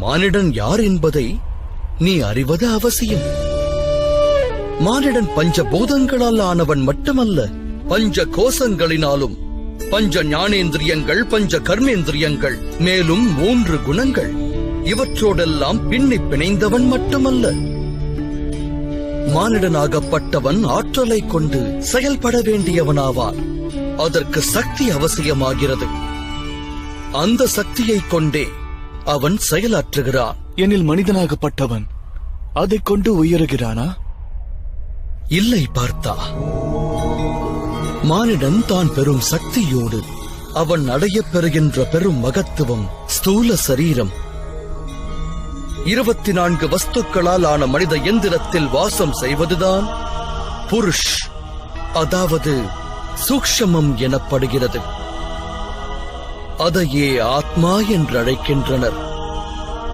மானிடன் யார் என்பதை நீ அறிவது அவசியம். மானிடன் பஞ்ச பூதங்களால் ஆனவன் மட்டுமல்ல பஞ்ச கோஷங்களினாலும் பஞ்ச ஞானேந்திரியங்கள் பஞ்ச கர்மேந்திரியங்கள் மேலும் மூன்று குணங்கள் இவற்றோடெல்லாம் பின்னி பிணைந்தவன் மட்டுமல்ல. மானிடனாகப்பட்டவன் ஆற்றலை கொண்டு செயல்பட வேண்டியவனாவான். அதற்கு சக்தி அவசியமாகிறது. அந்த சக்தியைக் கொண்டே அவன் செயலாற்றுகிறான். எனில் மனிதனாகப்பட்டவன் அதைக் கொண்டு உயருகிறானா? இல்லை பார்த்தா. மானிடன் தான் பெறும் சக்தியோடு அவன் அடையப் பெறுகின்ற பெரும் மகத்துவம் ஸ்தூல சரீரம். இருபத்தி நான்கு வஸ்துக்களால் ஆன மனித எந்திரத்தில் வாசம் செய்வதுதான் புருஷ் அதாவது சூக்ஷமம் எனப்படுகிறது. அதையே ஆத்மா என்று அழைக்கின்றனர்